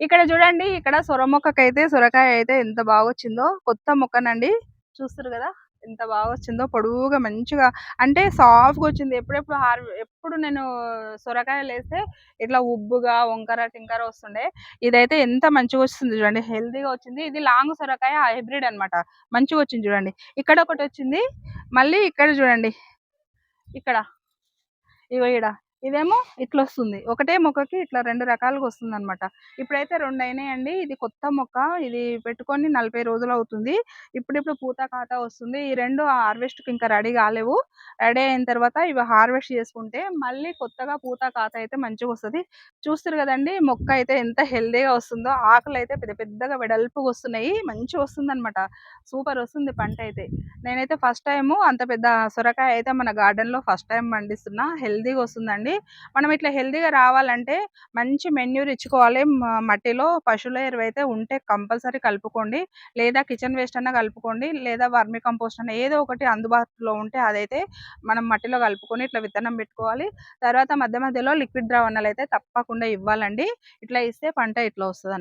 ఇక్కడ చూడండి ఇక్కడ సొర మొక్కకైతే సొరకాయ అయితే ఎంత బాగా వచ్చిందో కొత్త మొక్కనండి. చూస్తారు కదా ఎంత బాగా వచ్చిందో పొడువుగా మంచిగా అంటే సాఫ్ట్గా వచ్చింది ఎప్పుడెప్పుడు హార్ ఎప్పుడు నేను సొరకాయలు వేస్తే ఇట్లా ఉబ్బుగా వంకర టింకర వస్తుండే. ఇదైతే ఎంత మంచిగా వస్తుంది చూడండి హెల్దీగా వచ్చింది. ఇది లాంగ్ సొరకాయ హైబ్రిడ్ అనమాట మంచిగా వచ్చింది చూడండి. ఇక్కడ ఒకటి వచ్చింది మళ్ళీ ఇక్కడ చూడండి. ఇక్కడ. ఇగో ఈడ. ఇదేమో ఇట్లా వస్తుంది ఒకటే మొక్కకి ఇట్లా రెండు రకాలుగా వస్తుంది అనమాట ఇప్పుడైతే రెండు అయినాయండి ఇది కొత్త మొక్క. ఇది పెట్టుకొని నలభై రోజులు అవుతుంది ఇప్పుడిప్పుడు పూత కాత వస్తుంది. ఈ రెండు హార్వెస్ట్కి ఇంకా రెడీ కాలేవు. రెడీ అయిన తర్వాత ఇవి హార్వెస్ట్ చేసుకుంటే మళ్ళీ కొత్తగా పూత కాత అయితే మంచిగా వస్తుంది చూస్తారు కదండి మొక్క అయితే ఎంత హెల్దీగా వస్తుందో ఆకులు అయితే పెద్ద పెద్దగా వెడల్పుగా వస్తున్నాయి మంచిగా వస్తుంది అనమాట సూపర్ వస్తుంది పంట అయితే నేనైతే ఫస్ట్ టైం అంత పెద్ద సొరకాయ అయితే మన గార్డెన్లో ఫస్ట్ టైం పండిస్తున్నా. హెల్దీగా వస్తుందండి మనం ఇట్లా హెల్దీగా రావాలంటే మంచి మెన్యూర్ ఇచ్చుకోవాలి. మట్టిలో పశువుల ఎరువు అయితే ఉంటే కంపల్సరీ కలుపుకోండి. లేదా కిచెన్ వేస్ట్ అన్న కలుపుకోండి. లేదా వర్మి కంపోస్ట్ అన్న ఏదో ఒకటి అందుబాటులో ఉంటే అదైతే మనం మట్టిలో కలుపుకొని ఇట్లా విత్తనం పెట్టుకోవాలి. తర్వాత మధ్య మధ్యలో లిక్విడ్ ద్రావణాలు అయితే తప్పకుండా ఇవ్వాలండి. ఇట్లా ఇస్తే పంట ఇట్లా వస్తుంది